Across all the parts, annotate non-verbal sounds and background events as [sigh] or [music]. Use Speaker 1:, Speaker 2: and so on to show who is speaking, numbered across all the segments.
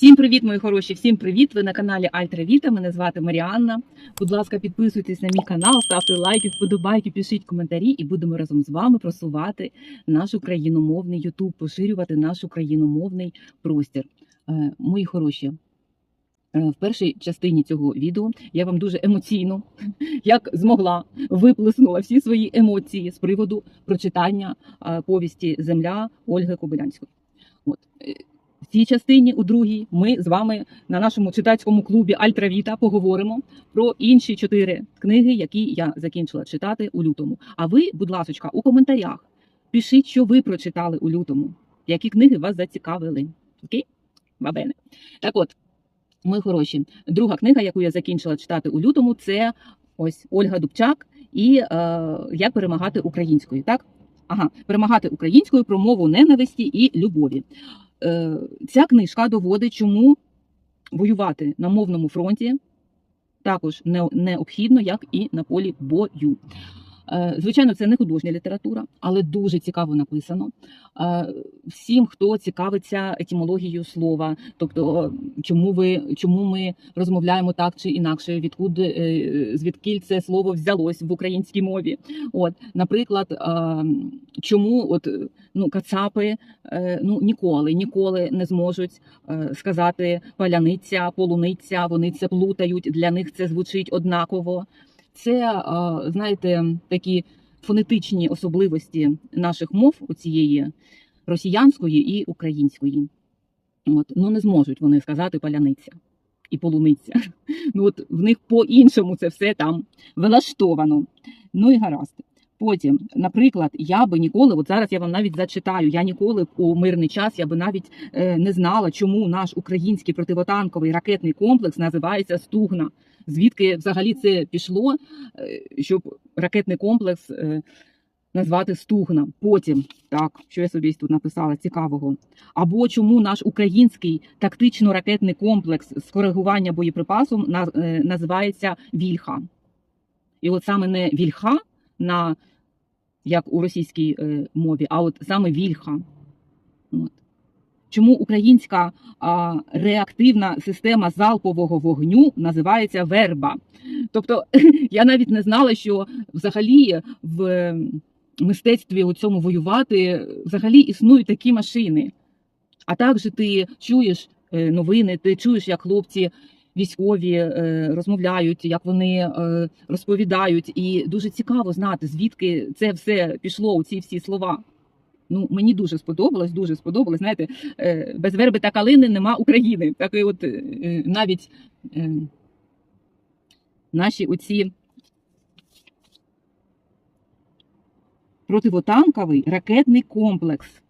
Speaker 1: Всім привіт, мої хороші! Всім привіт! Ви на каналі Альтра Віта. Мене звати Маріанна. Будь ласка, підписуйтесь на мій канал, ставте лайки, вподобайки, пишіть коментарі, і будемо разом з вами просувати наш україномовний Ютуб, поширювати наш україномовний простір. Е, Мої хороші. е, В першій частині цього відео я вам дуже емоційно, як змогла, виплеснула всі свої емоції з приводу прочитання е, повісті Земля Ольги Кобилянської. Цій частині, у другій, ми з вами на нашому читацькому клубі Альтравіта поговоримо про інші чотири книги, які я закінчила читати у лютому. А ви, будь ласка, у коментарях пишіть, що ви прочитали у лютому, які книги вас зацікавили. Окей? Бабене. Так от, мої хороші, друга книга, яку я закінчила читати у лютому, це ось Ольга Дубчак і е, Як перемагати українською. Так? Ага, перемагати українською про мову ненависті і любові. Е, Ця книжка доводить, чому воювати на мовному фронті також не- необхідно, як і на полі бою. Е, Звичайно, це не художня література, але дуже цікаво написано. Е, Всім, хто цікавиться етимологією слова, тобто чому ви чому ми розмовляємо так чи інакше, відкуди е, звідкіль це слово взялось в українській мові. От, наприклад, чому от ну кацапи ну ніколи, ніколи не зможуть сказати паляниця, полуниця. Вони це плутають. Для них це звучить однаково. Це е, знаєте, такі фонетичні особливості наших мов у цієї росіянської і української. От ну не зможуть вони сказати паляниця і полуниця. [laughs] Ну от в них по-іншому це все там влаштовано. Ну і гаразд. Потім, наприклад, я би ніколи, от зараз я вам навіть зачитаю, я ніколи у мирний час я би навіть е, не знала, чому наш український противотанковий ракетний комплекс називається Стугна. Звідки взагалі це пішло, е, щоб ракетний комплекс е, назвати Стугна. Потім, так, що я собі тут написала цікавого. Або чому наш український тактично-ракетний комплекс з коригування боєприпасом е, називається Вільха. І от саме не Вільха на як у російській мові, а от саме Вільха. От. Чому українська а, реактивна система залпового вогню називається верба? Тобто [laughs] я навіть не знала, що взагалі в мистецтві у цьому воювати взагалі існують такі машини. А також ти чуєш е, новини, ти чуєш, як хлопці військові е, розмовляють, як вони е, розповідають, і дуже цікаво знати, звідки це все пішло у ці всі слова. Ну, мені дуже сподобалось, дуже сподобалось. Знаєте, е, без верби та калини нема України. Так і от е, навіть е, наші оці противотанковий ракетний комплекс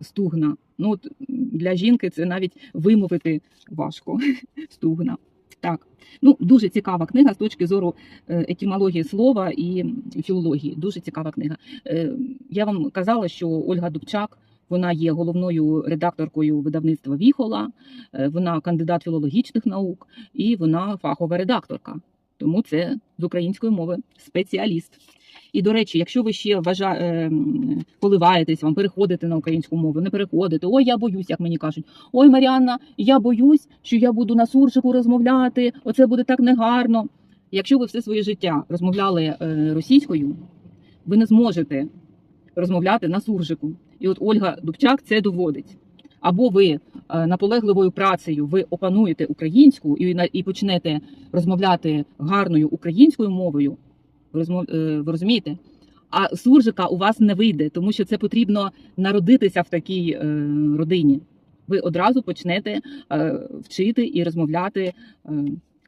Speaker 1: Стугна. Ну, от для жінки це навіть вимовити важко. [laughs] Стугна. Так. Ну, дуже цікава книга з точки зору етімології слова і філології. Дуже цікава книга. Е, Я вам казала, що Ольга Дубчак вона є головною редакторкою видавництва Віхола, е, вона кандидат філологічних наук і вона фахова редакторка. Тому це з української мови спеціаліст. І до речі, якщо ви ще вважа... е, поливаєтесь, вам переходите на українську мову, не переходите. Ой, я боюсь, як мені кажуть. Ой, Маріанна, я боюсь, що я буду на суржику розмовляти. Оце буде так негарно. Якщо ви все своє життя розмовляли е, російською, ви не зможете розмовляти на суржику. І от Ольга Дубчак це доводить. Або ви е, наполегливою працею ви опануєте українську і, і почнете розмовляти гарною українською мовою. Е, ви розумієте? А суржика у вас не вийде, тому що це потрібно народитися в такій е, родині. Ви одразу почнете вчити і розмовляти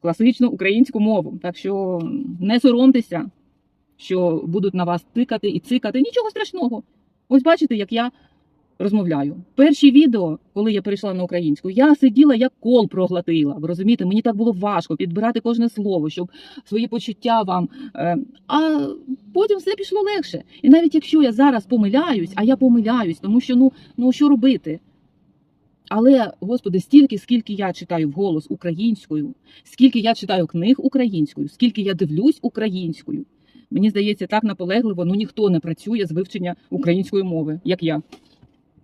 Speaker 1: класичну українську мову. Так що не соромтеся, що будуть на вас тикати і цикати. Нічого страшного. Ось бачите, як я розмовляю. Перші відео, коли я перейшла на українську, я сиділа як кол проглотила. Ви розумієте, мені так було важко підбирати кожне слово, щоб свої почуття вам. Е, а потім все пішло легше. І навіть якщо я зараз помиляюсь, а я помиляюсь, тому що ну, ну що робити? Але, господи, стільки, скільки я читаю вголос українською, скільки я читаю книг українською, скільки я дивлюсь українською. Мені здається, так наполегливо ну ніхто не працює з вивчення української мови, як я.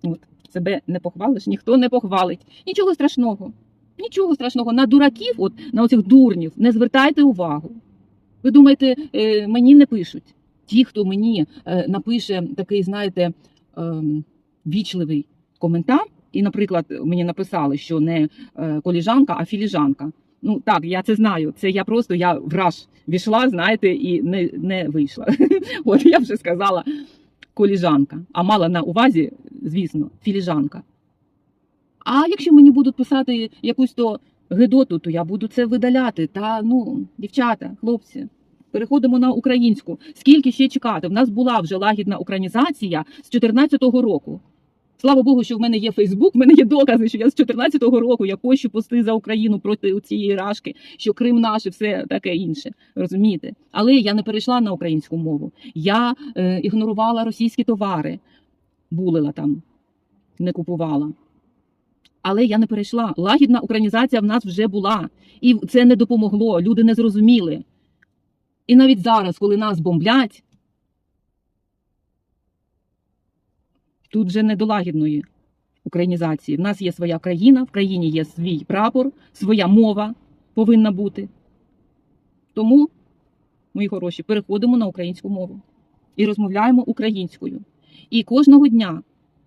Speaker 1: От. себе не похвалиш, ніхто не похвалить. Нічого страшного. Нічого страшного. На дураків, от на оцих дурнів, не звертайте увагу. Ви думаєте, е, мені не пишуть? Ті, хто мені е, напише такий, знаєте, ем, вічливий коментар, і, наприклад, мені написали, що не е, коліжанка, а філіжанка. Ну так, я це знаю. Це я просто я враж війшла, знаєте, і не, не вийшла. [laughs] От я вже сказала коліжанка, а мала на увазі, звісно, філіжанка. А якщо мені будуть писати якусь то гидоту, то я буду це видаляти. Та ну, дівчата, хлопці, переходимо на українську. Скільки ще чекати? В нас була вже лагідна українізація з 2014 року. Слава Богу, що в мене є Фейсбук, в мене є докази, що я з 2014 року я пощу пости за Україну проти цієї рашки, що Крим наш і все таке інше. Розумієте? Але я не перейшла на українську мову. Я е, ігнорувала російські товари, булила там, не купувала. Але я не перейшла. Лагідна українізація в нас вже була, і це не допомогло. Люди не зрозуміли. І навіть зараз, коли нас бомблять, тут вже не до лагідної українізації. В нас є своя країна, в країні є свій прапор, своя мова повинна бути. Тому, мої хороші, переходимо на українську мову і розмовляємо українською. І кожного дня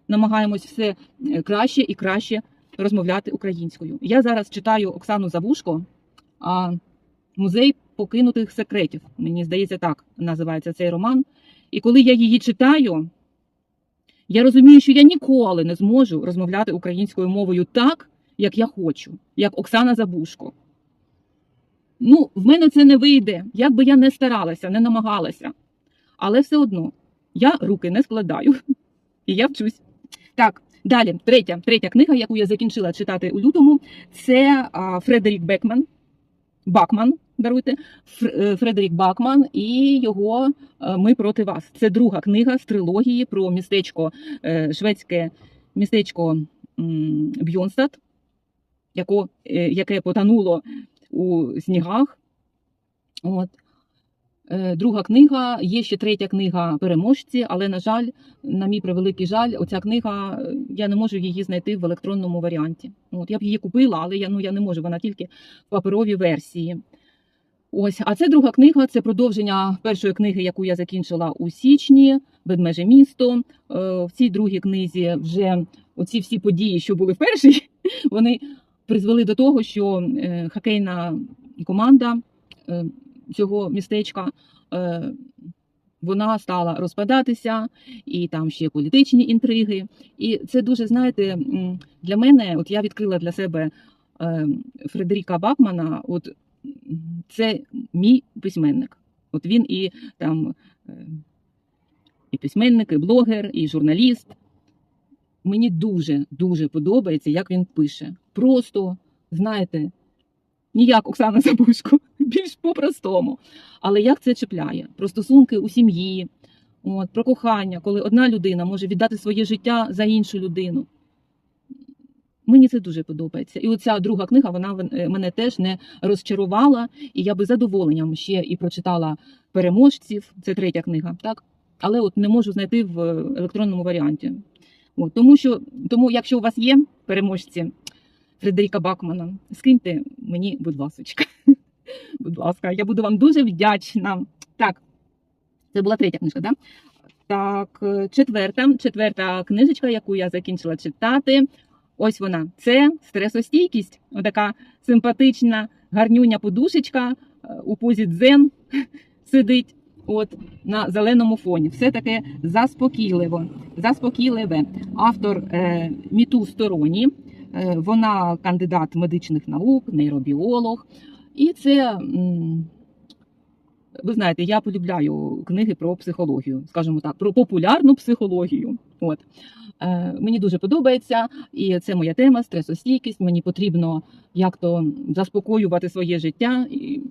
Speaker 1: намагаємось все е, краще і краще розмовляти українською. Я зараз читаю Оксану Завушко, а музей покинутих секретів. Мені здається, так називається цей роман. І коли я її читаю, я розумію, що я ніколи не зможу розмовляти українською мовою так, як я хочу, як Оксана Забушко. Ну, в мене це не вийде, як би я не старалася, не намагалася. Але все одно я руки не складаю. [laughs] І я вчусь. Так, далі, третя, третя книга, яку я закінчила читати у лютому, це а, Фредерік Бекман. Бакман, даруйте, е, Фредерік Бакман і його е, Ми проти вас. Це друга книга з трилогії про містечко, е, шведське містечко Бьонстад, яке потонуло у снігах. От. Друга книга, є ще третя книга Переможці, але, на жаль, на мій превеликий жаль, оця книга, я не можу її знайти в електронному варіанті. От, я б її купила, але я, ну, я не можу, вона тільки в паперовій версії. Ось, а це друга книга, це продовження першої книги, яку я закінчила у січні, Ведмеже місто. Е, В цій другій книзі вже оці всі події, що були в першій, [laughs] вони призвели до того, що е, хокейна команда е, цього містечка. Вона стала розпадатися, і там ще політичні інтриги. І це дуже, знаєте, для мене, от я відкрила для себе Фредеріка Бакмана, от це мій письменник. От він і там е, і письменник, і блогер, і журналіст. Мені дуже дуже подобається, як він пише. Просто, знаєте, ніяк Оксана Забушко, [laughs] більш по-простому. Але як це чіпляє? Про стосунки у сім'ї, от, про кохання, коли одна людина може віддати своє життя за іншу людину. Мені це дуже подобається. І оця друга книга вона е, мене теж не розчарувала, і я би задоволенням ще і прочитала переможців. Це третя книга, так? Але от не можу знайти в е, електронному варіанті. От, тому що, тому, якщо у вас є переможці Фредеріка Бакмана, скиньте мені, будь ласочка. [laughs] Будь ласка, я буду вам дуже вдячна. Так, це була третя книжка, так? Так, е, четверта, четверта книжечка, яку я закінчила читати. Ось вона. Це стресостійкість. Отака симпатична, гарнюня подушечка е, у позі дзен [laughs] сидить. От на зеленому фоні. Все таке заспокійливо. Заспокійливе. Автор е, Міту Стороні. Е, вона кандидат медичних наук, нейробіолог. І це, ви знаєте, я полюбляю книги про психологію, скажімо так, про популярну психологію. От. Е, мені дуже подобається, і це моя тема стресостійкість. Мені потрібно як то заспокоювати своє життя. І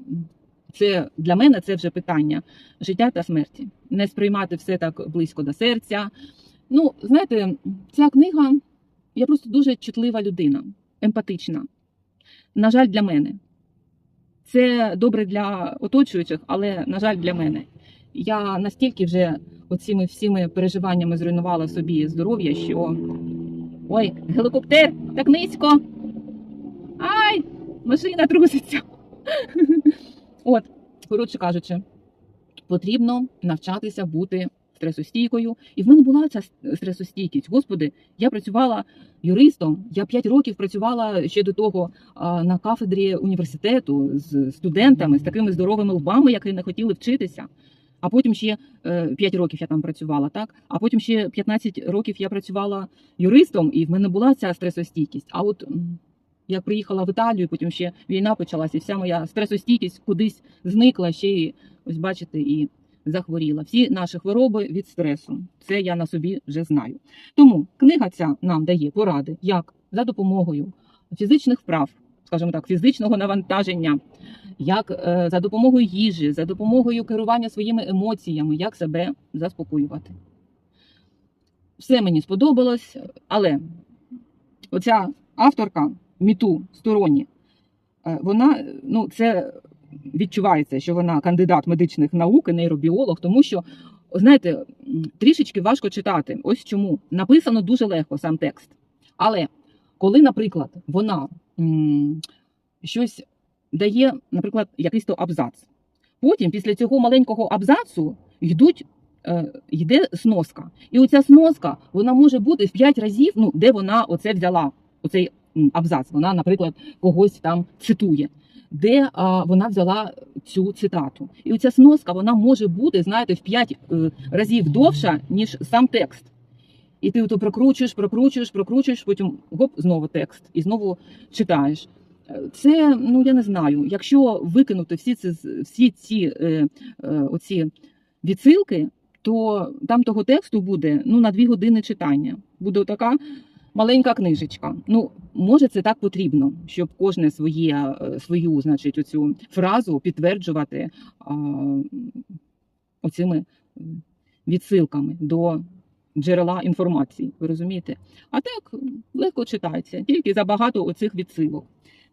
Speaker 1: це для мене це вже питання життя та смерті. Не сприймати все так близько до серця. Ну, знаєте, ця книга, я просто дуже чутлива людина, емпатична. На жаль, для мене. Це добре для оточуючих, але, на жаль, для мене. Я настільки вже оціми всіми переживаннями зруйнувала собі здоров'я, що Ой, гелікоптер, так низько. Ай, машина труситься. [laughs] От, коротше кажучи, потрібно навчатися бути стресостійкою. І в мене була ця стресостійкість. Господи, я працювала юристом. Я 5 років працювала ще до того на кафедрі університету з студентами, з такими здоровими лбами, які не хотіли вчитися. А потім ще 5 років я там працювала, так? А потім ще 15 років я працювала юристом, і в мене була ця стресостійкість. А от як приїхала в Італію, потім ще війна почалася, і вся моя стресостійкість кудись зникла ще і ось бачите, і захворіла. Всі наші хвороби від стресу. Це я на собі вже знаю. Тому книга ця нам дає поради, як за допомогою фізичних вправ, скажімо так, фізичного навантаження, як е, за допомогою їжі, за допомогою керування своїми емоціями, як себе заспокоювати. Все мені сподобалось, але оця авторка Міту Стороні, е, вона ну це відчувається, що вона кандидат медичних наук, і нейробіолог, тому що, знаєте, трішечки важко читати. Ось чому написано дуже легко сам текст. Але коли, наприклад, вона щось дає, наприклад, якийсь то абзац, потім після цього маленького абзацу йдуть. е, Йде сноска, і оця сноска вона може бути в 5 разів. Ну де вона оце взяла, оцей абзац. Вона, наприклад, когось там цитує де а, вона взяла цю цитату. І оця сноска вона може бути, знаєте, в п'ять е, разів довша, ніж сам текст. І ти ото прокручуєш, прокручуєш, прокручуєш, потім гоп, знову текст, і знову читаєш. Е, Це, ну я не знаю, якщо викинути всі ці, всі ці е, е, оці відсилки, то там того тексту буде ну, на дві години читання. Буде така маленька книжечка. Ну, може, це так потрібно, щоб кожне своє, е, свою, значить, оцю фразу підтверджувати а, оцими відсилками до джерела інформації. Ви розумієте? А так легко читається, тільки забагато оцих відсилок.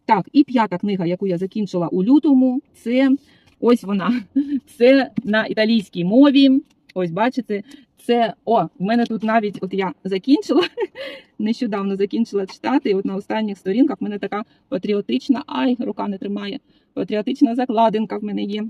Speaker 1: Так, і п'ята книга, яку я закінчила у лютому, це ось вона. [laughs] Це на італійській мові. Ось бачите, це о, в мене тут навіть от я закінчила, [laughs] нещодавно закінчила читати. І от на останніх сторінках в мене така патріотична, ай, рука не тримає. Патріотична закладинка в мене є.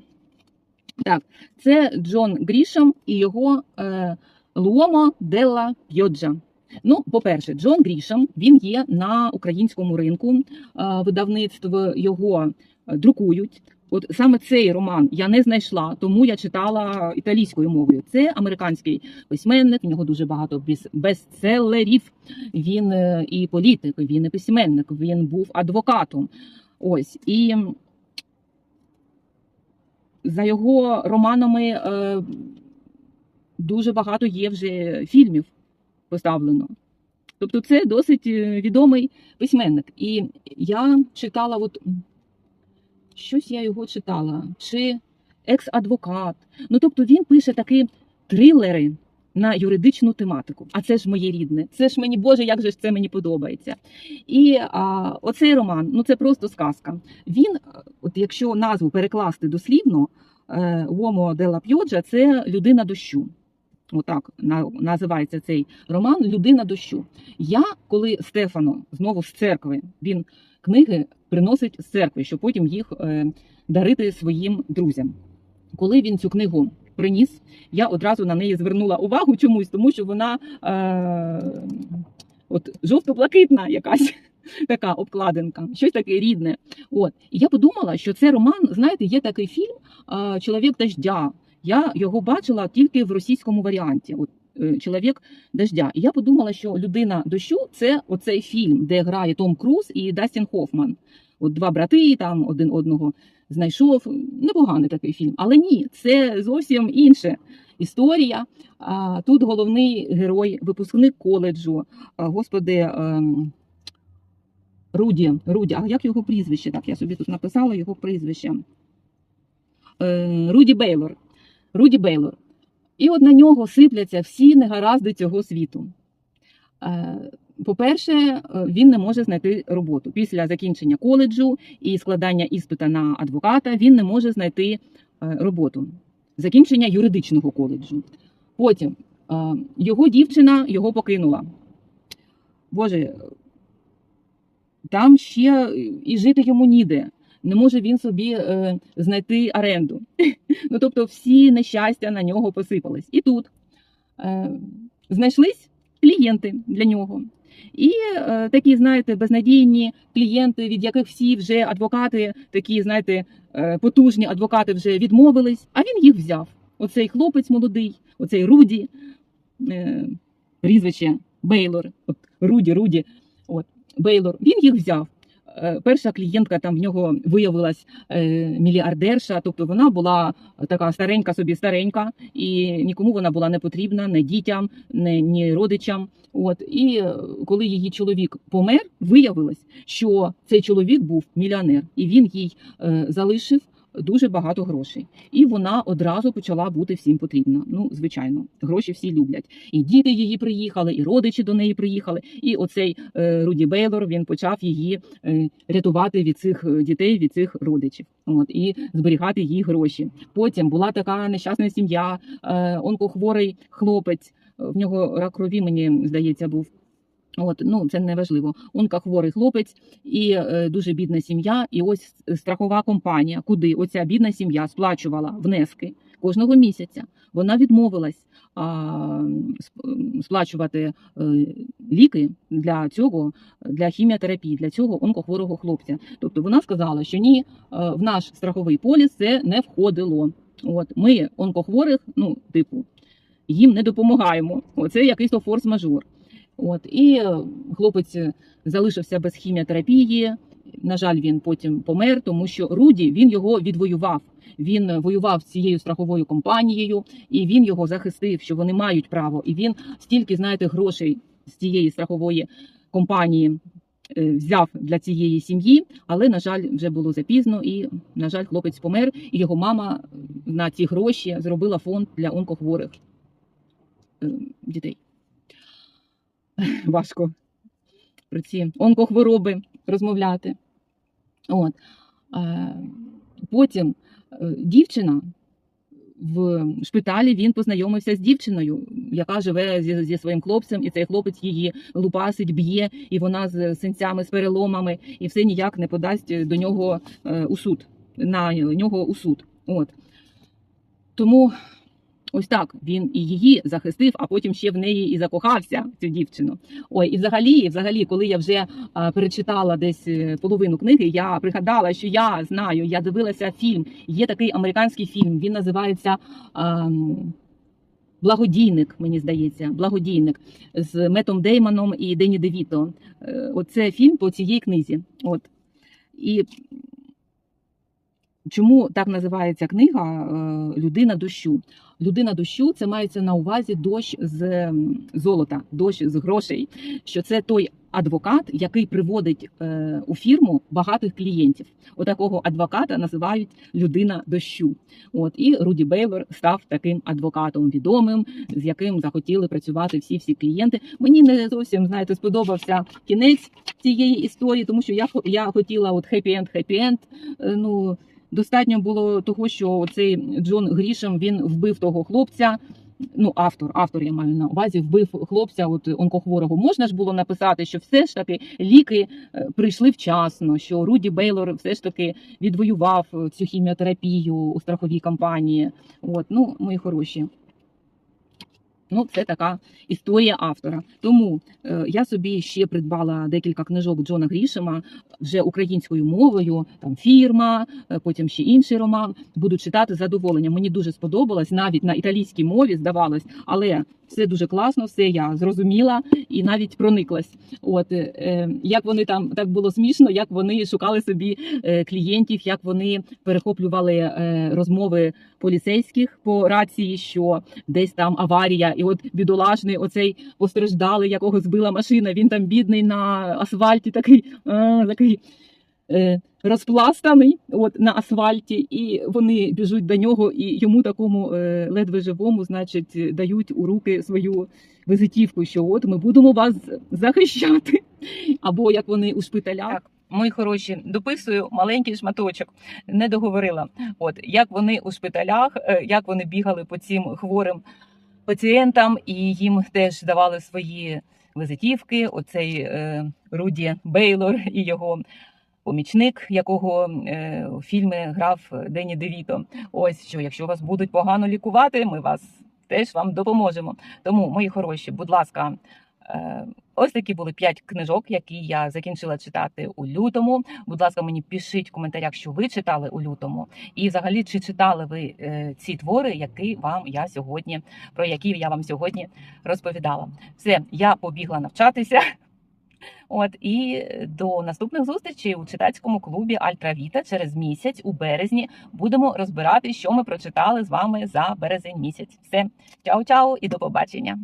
Speaker 1: Так, це Джон Грішем і його е, Луомо Делла Пьоджа. Ну, по-перше, Джон Грішем він є на українському ринку. Е, видавництво його е, друкують. От саме цей роман я не знайшла, тому я читала італійською мовою. Це американський письменник. В нього дуже багато бес- бестселерів. Він е, і політик, він і письменник, він був адвокатом. Ось і за його романами е, дуже багато є вже фільмів поставлено. Тобто, це досить е, відомий письменник. І я читала, от щось я його читала, чи екс-адвокат. Ну тобто він пише такі трилери на юридичну тематику. А це ж моє рідне. Це ж мені, Боже, як же ж це мені подобається. І а, оцей роман, ну це просто сказка. Він, е, от якщо назву перекласти дослівно, е, Уомо Делла Пьоджа це людина дощу. Отак називається цей роман Людина дощу. Я, коли Стефано знову з церкви, він книги приносить з церкви, щоб потім їх е, дарити своїм друзям. Коли він цю книгу приніс, я одразу на неї звернула увагу чомусь, тому що вона е, от жовто-блакитна якась. [laughs] Така обкладинка, щось таке рідне. От і я подумала, що це роман. Знаєте, є такий фільм е, Чоловік дождя. Я його бачила тільки в російському варіанті. От Чоловік дождя. І я подумала, що людина дощу це оцей фільм, де грає Том Круз і Дастін Хофман. От два брати там один одного знайшов. Непоганий такий фільм. Але ні, це зовсім інша історія. Тут головний герой, випускник коледжу. Господи. ем, Руді, Руді, а як його прізвище? Так, я собі тут написала його прізвище. Е, Руді Бейлор. Руді Бейлор. І от на нього сипляться всі негаразди цього світу. Е, По-перше, е, він не може знайти роботу. Після закінчення коледжу і складання іспита на адвоката він не може знайти е, роботу. Закінчення юридичного коледжу. Потім його дівчина його покинула. Боже, там ще і жити йому ніде. Не може він собі е, знайти оренду. [laughs] Ну тобто, всі нещастя на нього посипались. І тут е, знайшлись клієнти для нього. І е, такі, знаєте, безнадійні клієнти, від яких всі вже адвокати, такі, знаєте, е, потужні адвокати вже відмовились, а він їх взяв. Оцей хлопець молодий, оцей Руді, е, прізвище Бейлор, от Руді, Руді, от Бейлор, він їх взяв. Е, Перша клієнтка там в нього виявилась е, мільярдерша, тобто вона була така старенька собі старенька, і нікому вона була не потрібна, не дітям, не ні родичам. От і е, коли її чоловік помер, виявилось, що цей чоловік був мільйонер, і він їй залишив дуже багато грошей. І вона одразу почала бути всім потрібна. Ну, звичайно, гроші всі люблять. І діти її приїхали, і родичі до неї приїхали. І оцей е, Руді Бейлор він почав її е, рятувати від цих е, дітей, від цих родичів. От і зберігати їй гроші. Потім була така нещасна сім'я, онкохворий хлопець. В нього рак крові, мені здається, був. От, ну це не важливо. Онкохворий хлопець і е, дуже бідна сім'я. І ось страхова компанія, куди оця бідна сім'я сплачувала внески кожного місяця. Вона відмовилась а, сплачувати е, ліки для цього, для хіміотерапії, для цього онкохворого хлопця. Тобто вона сказала, що ні, е, в наш страховий поліс це не входило. От ми онкохворих, ну типу, їм не допомагаємо. Оце якийсь то форс-мажор. От і е, хлопець е, залишився без хіміотерапії. На жаль, він потім помер, тому що Руді він його відвоював. Він е, воював з цією страховою компанією, і він його захистив, що вони мають право. І він стільки, знаєте, грошей з цієї страхової компанії взяв для цієї сім'ї, але на жаль, вже було запізно, і на жаль, хлопець помер. І його мама на ці гроші зробила фонд для онкохворих дітей. [laughs] Важко про ці онкохвороби розмовляти. От. Потім е, дівчина в шпиталі він познайомився з дівчиною, яка живе зі, зі своїм хлопцем, і цей хлопець її лупасить, б'є, і вона з синцями, з переломами, і все ніяк не подасть до нього е, у суд. На нього у суд. От. Тому ось так він і її захистив, а потім ще в неї і закохався цю дівчину. Ой, і взагалі, і взагалі, коли я вже перечитала десь е, половину книги, я пригадала, що я знаю, я дивилася фільм. Є такий американський фільм. Він називається. Благодійник, мені здається, благодійник з Метом Деймоном і Дені Девіто. Е, Оце фільм по цієї книзі. От і чому так називається книга е, Людина дощу? Людина дощу це мається на увазі дощ з золота, дощ з грошей. Що це той адвокат, який приводить е, у фірму багатих клієнтів. Отакого адвоката називають людина дощу. От і Руді Бейлор став таким адвокатом відомим, з яким захотіли працювати всі всі клієнти. Мені не зовсім знаєте, сподобався кінець цієї історії, тому що я я хотіла от хеппі-енд, хеппі-енд. Ну достатньо було того, що цей Джон Грішем він вбив того хлопця. Ну, автор, автор я маю на увазі, вбив хлопця, от онкохворого. Можна ж було написати, що все ж таки ліки е, прийшли вчасно, що Руді Бейлор все ж таки відвоював цю хіміотерапію у страховій кампанії. От, ну, мої хороші. Ну, це така історія автора. Тому е, я собі ще придбала декілька книжок Джона Грішема вже українською мовою, там фірма, е, потім ще інший роман. Буду читати з задоволенням. Мені дуже сподобалось, навіть на італійській мові здавалось, але все дуже класно, все я зрозуміла і навіть прониклась. От е, е, як вони там так було смішно, як вони шукали собі е, клієнтів, як вони перехоплювали е, розмови поліцейських по рації, що десь там аварія, і от бідолашний оцей постраждалий, якого збила машина. Він там бідний на асфальті, такий, а, такий е, розпластаний от, на асфальті, і вони біжуть до нього, і йому такому е, ледве живому, значить, дають у руки свою визитівку, що от ми будемо вас захищати. Або як вони у шпиталях. Мої хороші, дописую маленький шматочок, не договорила. От як вони у шпиталях, е, як вони бігали по цим хворим пацієнтам, і їм теж давали свої визитівки. Оцей е, Руді Бейлор і його помічник, якого е, у фільмі грав Дені Девіто. Ось що, якщо вас будуть погано лікувати, ми вас теж вам допоможемо. Тому, мої хороші, будь ласка. е, Ось такі були п'ять книжок, які я закінчила читати у лютому. Будь ласка, мені пишіть в коментарях, що ви читали у лютому, і взагалі чи читали ви е, ці твори, які вам я сьогодні про які я вам сьогодні розповідала. Все, я побігла навчатися. От і до наступних зустрічей у читацькому клубі Альтравіта через місяць у березні будемо розбирати, що ми прочитали з вами за березень місяць. Все, чао-чао і до побачення.